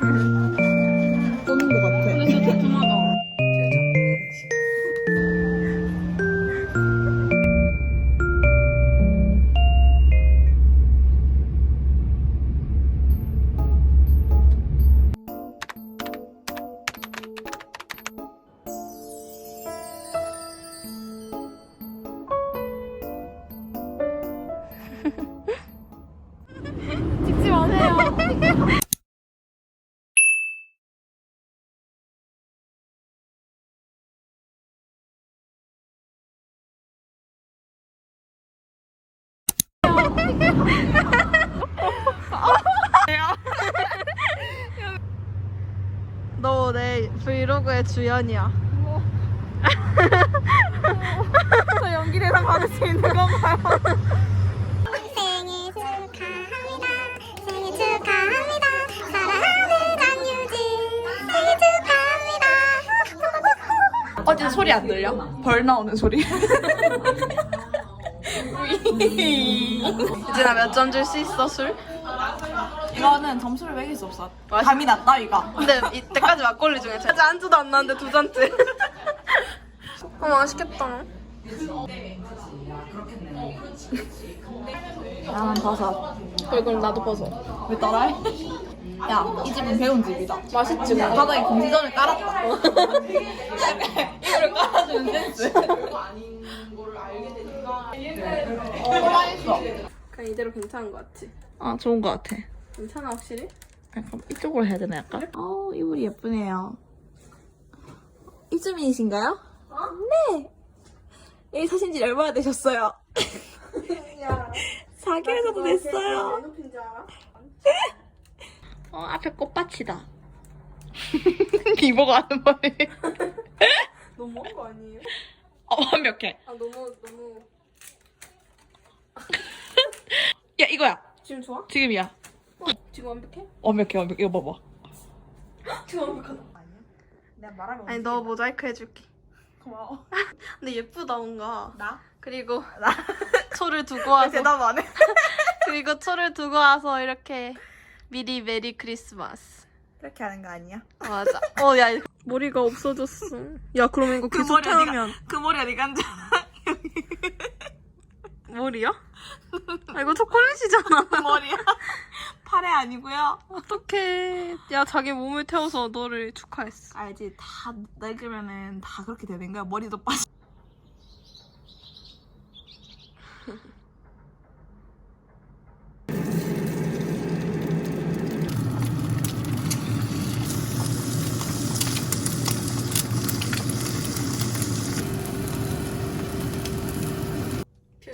떠는 것 같아. 근데 진짜 두툼하다. 너 내 브이로그의 주연이야. 저 연기 대상 받을 수 있는 건가요? 생일 축하합니다. 생일 축하합니다. 사랑하는 장유진. 생일 축하합니다. 어제 소리 안 들려? 벌 나오는 소리. 이진아 몇 점 줄 수 있어 술? 이거는 점수를 매길 수 없어. 감이 났다, 이거. 근데 이때까지 막걸리 중에 제일 아직 안주도 안 나는데 두 잔째. 어 맛있겠다. 나는 버섯. 그럼 나도 벗어. 왜 따라해? 야, 이 집은 배운 집이다. 맛있지 뭐. 바닥에 공지전을 깔았다. 이거를 깔아주는 센스. 어. 그냥 이대로 괜찮은 것 같지? 아, 좋은 것 같아. 괜찮아 확실히? 약간 이쪽으로 해야 되나, 약간? 어, 이불이 예쁘네요. 이주민이신가요? 네. 이 사진지 얼마나 되셨어요? 4개월 정도 됐어요. 어, 앞에 꽃밭이다. 이보가 하는 말이. 너무 한 거 아니에요? 어, 완벽해. 아 너무 너무 야, 이거야. 지금 좋아? 지금이야. 지금 완벽해? 완벽해, 완벽해. 이거 봐봐. 지금 완벽하다. 내가 말하면 아니 너 모자이크 해줄게. 고마워. 근데 예쁘다 뭔가. 나? 그리고 초를 두고 와서 대답 안 해. 그리고 초를 두고 와서 이렇게 미리 메리 크리스마스. 이렇게 하는 거 아니야? 맞아. 어, 야, 머리가 없어졌어. 야, 그러면 이거 계속 머리 어디가- 태우면 그 머리 어디 간잖아. 머리야? 아, 이거 초콜릿이잖아. 머리야. 팔에 아니고요. 어떡해. 야, 자기 몸을 태워서 너를 축하했어. 알지? 다 늙으면은 다 그렇게 되는 거야. 머리도 빠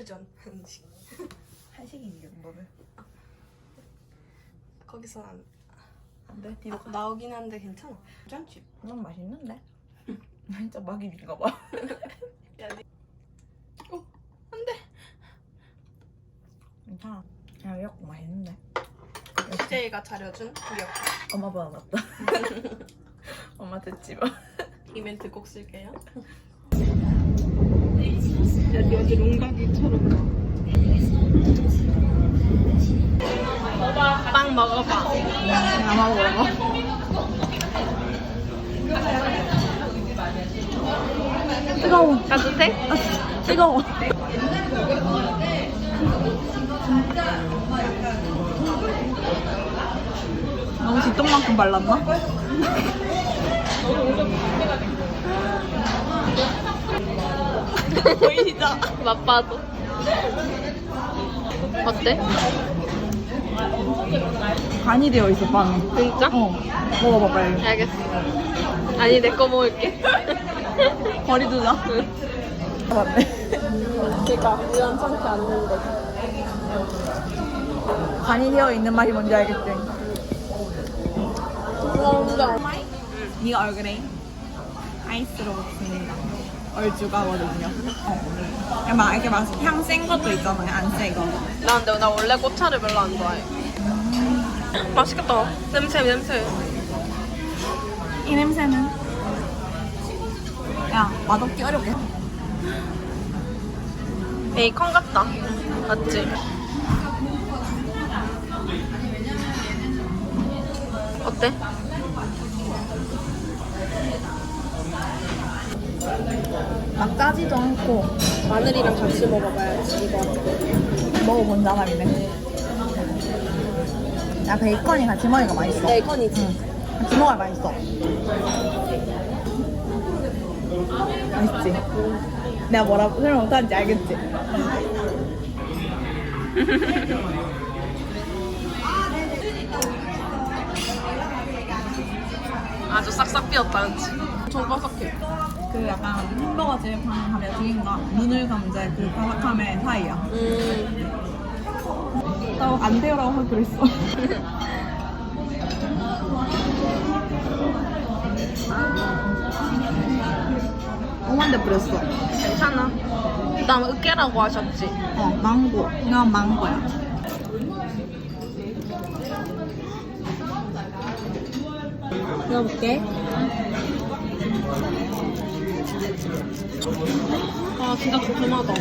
져. 퓨전 한식. 한식이 정도는. 거기서 안, 안 돼? 아, 나오긴 한데 괜찮아. 괜찮지? 난 맛있는데? 진짜 막입인가 봐. 야, 니... 괜찮아. 야, 미역국 맛있는데? CJ가 차려준 미역국. 엄마 보다 낫다. 엄마 듣지 마. 이 멘트 꼭 쓸게요. 야, 니 완전 롱각이처럼. 빵 먹어봐. 내가 먹어봐. 뜨거워. 가도 돼? 뜨거워. 너무 뒷동만큼 발랐나? 보이시죠? 맛봐도. 어때? 간이 되어 있어, 빵에. 진짜? 어. 먹어봐, 빨리. 알겠어. 아니, 내 거 먹을게. 버리 두자. 맞네. 그니까, 우연찮게 안 된대. 간이 되어 있는 맛이 뭔지 알겠지? 감사합니다. 이 얼그레이 아이스로 먹습니다. 얼주가거든요. 어. 그냥 막 이렇게 막 향 센 것도 있잖아요. 안 세, 이거. 나 근데 나 원래 꽃차를 별로 안 좋아해. 맛있겠다. 냄새, 냄새. 이 냄새는? 야, 맛없기 어렵게. 베이컨 같다. 맞지? 어때? 막 짜지도 않고 마늘이랑 같이 먹어봐야지 이거. 먹어본 사람이네. 야 베이컨이 같이 먹으니까 맛있어. 베이컨이지. 같이 먹어야 맛있어. 맛있지? 내가 뭐라고 설명 못하는지 알겠지? 아주 싹싹 비었다, 그치? 엄청 바삭해. 그 약간 햄버거 집 하면 중인가 눈을 감자 그 바삭함의 사이야. 음. 나안 돼요라고 하기로 했어. 오만데 뿌렸어. 괜찮아. 그 다음 으깨라고 하셨지? 어, 망고. 이건 망고야. 넣어볼게. 아, 진짜 궁금하다.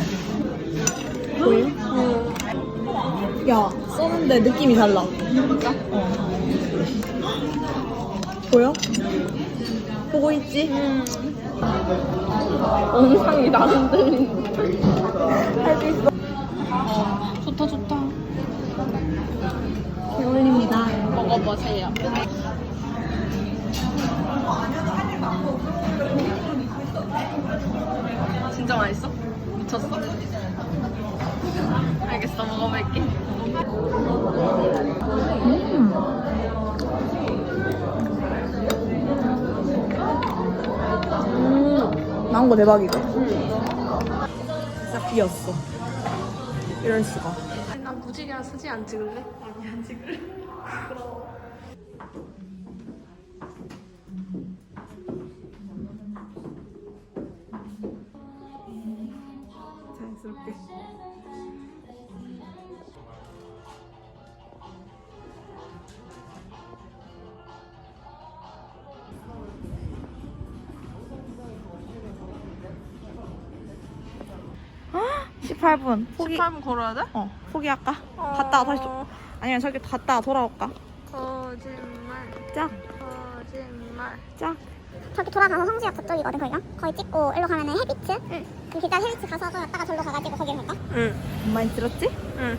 보여? 응. 야, 써는데 느낌이 달라. 어. 보여? 보고 있지? 음. 영상이 나는 들린다. 할수 있어. 좋다, 좋다. 잘 어울립니다. 먹어보세요. 진짜 맛있어? 미쳤어? 알겠어, 먹어볼게. 음. 음. 망고 대박이다. 진짜 비었어. 이럴 수가. 나 무지개랑 사진 안 찍을래? 아니, 안 찍을래. 자연스럽 18분. 포기. 18분 걸어야 돼? 어, 포기할까? 갔다가 다시 또. 아니면 저기 갔다가 돌아올까? 거짓말. 짝, 거짓말. 짝. 저기 돌아가서 성수역 저쪽이거든 거기가 거기 찍고 일로 가면은 해비츠 응 그럼 길다 해비츠 가서 또 갔다가 절로 가가지고 거기를 갈까? 응. 많이 들었지? 응.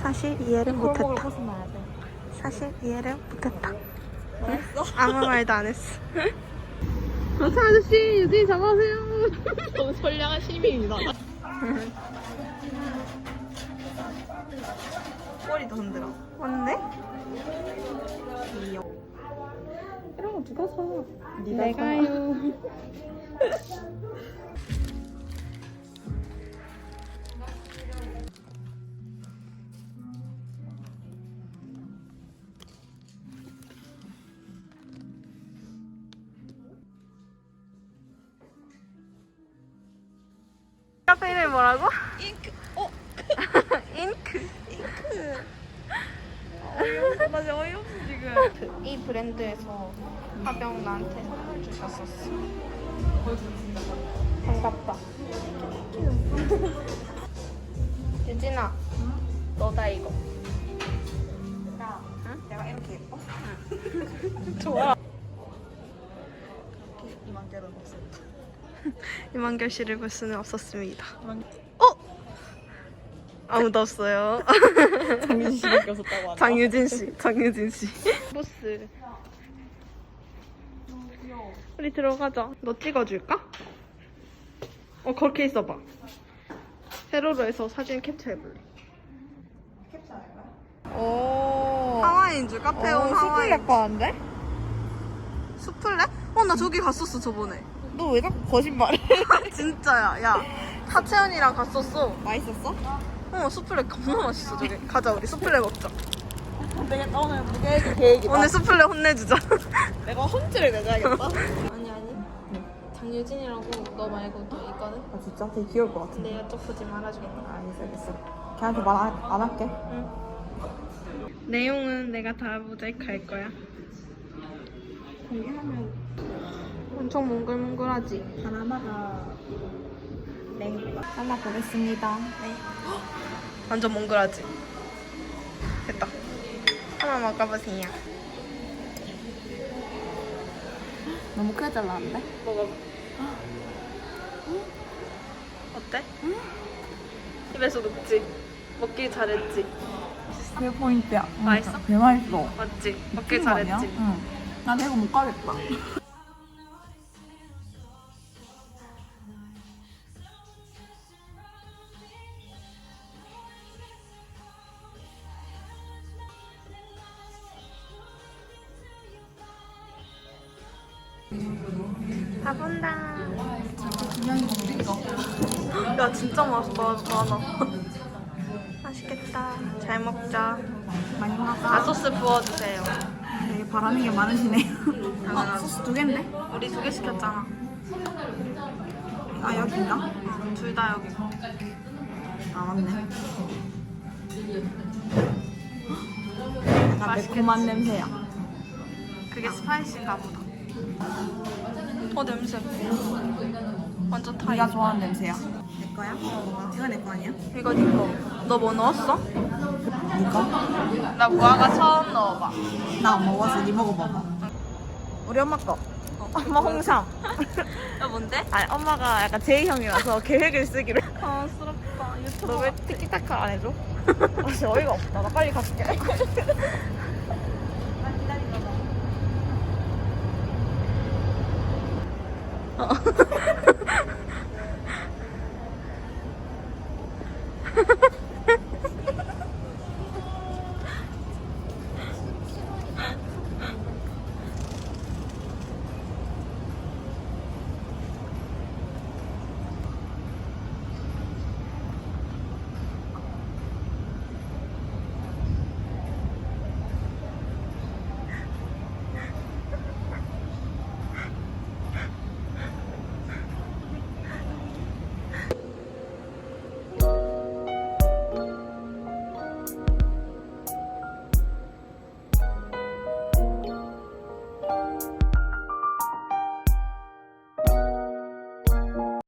사실 이해를 못했다. 사실 이해를 못했다. 뭐였어? 아무 말도 안 했어. 마차 아저씨, 유진이 잡아주세요. 너무 선량한 시민이다. 꼬리도 흔들어. 맞네? 이런 거 누가 사? 내가요. 카페 이름이 뭐라고? 잉크. 어? 잉크. 어이없어. 나 진짜 어이없어 지금. 이 브랜드에서 화병 나한테 선물 주셨었어. 반갑다. 유진아, 너다 이거. 야, 내가 이렇게 예뻐? 좋아. 이만 개는 없어. 이만결 씨를 볼 수는 없었습니다. 어? 아무도 없어요. 장윤 씨밖에 없었다고. 장유진 씨, 장유진 씨. 보스. 우리 들어가자. 너 찍어줄까? 어, 그렇게 있어봐. 세로로에서 사진 캡처해볼래. 오. 하와이인 줄 카페 온 하와이. 스플렉 하는데? 수플레? 어, 나 저기 갔었어, 저번에. 너 왜 자꾸 거짓말해? 진짜야, 야. 하채연이랑 갔었어. 맛있었어? 어, 수플레 겁나 맛있어, 저기. 가자, 우리 수플레 먹자. 되겠다 오늘 무계획 계획이다. 오늘 수플레 혼내주자. 내가 헌지를 내줘야겠다. 아니, 아니. 장유진이라고 너 말고 또 있거든? 아 진짜 되게 귀여울 것 같은데. 근데 이쪽 보지 말아주겠다. 알겠어 알겠어. 걔한테 말 안 할게. 내용은 내가 다 모자이크 할 거야. 공개하면 엄청 몽글몽글하지? 바나나가 냉 하나 보겠습니다 네. 완전 몽글하지? 됐다. 하나 먹어보세요. 너무 크게 잘랐는데? 먹어봐. 어때? 응? 입에서 녹지? 먹기 잘했지? 내 포인트야. 맛있어? 개 맛있어. 맞지? 먹기 미친 거 아니야? 잘했지? 응. 난 이거 못 가겠다. 가본다. 야 진짜 맛있다. 많아. 맛있겠다. 잘 먹자. 많이 먹어. 아 소스 부어주세요. 되게 바라는 게 많으시네요. 아. 소스 두 개인데? 우리 두 개 시켰잖아. 아, 여기인가? 둘 다 여기. 아, 맞네. 약간 맛있겠지? 매콤한 냄새야. 그게 스파이시인가 보다. 어 냄새. 완전 타이. 네가 좋아하는 냄새야. 내 거야? 이거 내 거 아니야? 이거 니거. 너 뭐 넣었어? 이거? 나 무화과 처음 넣어봐. 나안 먹어서 네 먹어봐봐. 우리 엄마 거. 엄마 홍삼. 야 뭔데? 아니 엄마가 약간 제이형이라서 계획을 쓰기로. 당황스럽다. 유튜브. 너왜 티키타카 안 해줘? 아 진짜 어이가 없다. 나 빨리 갈게. 어.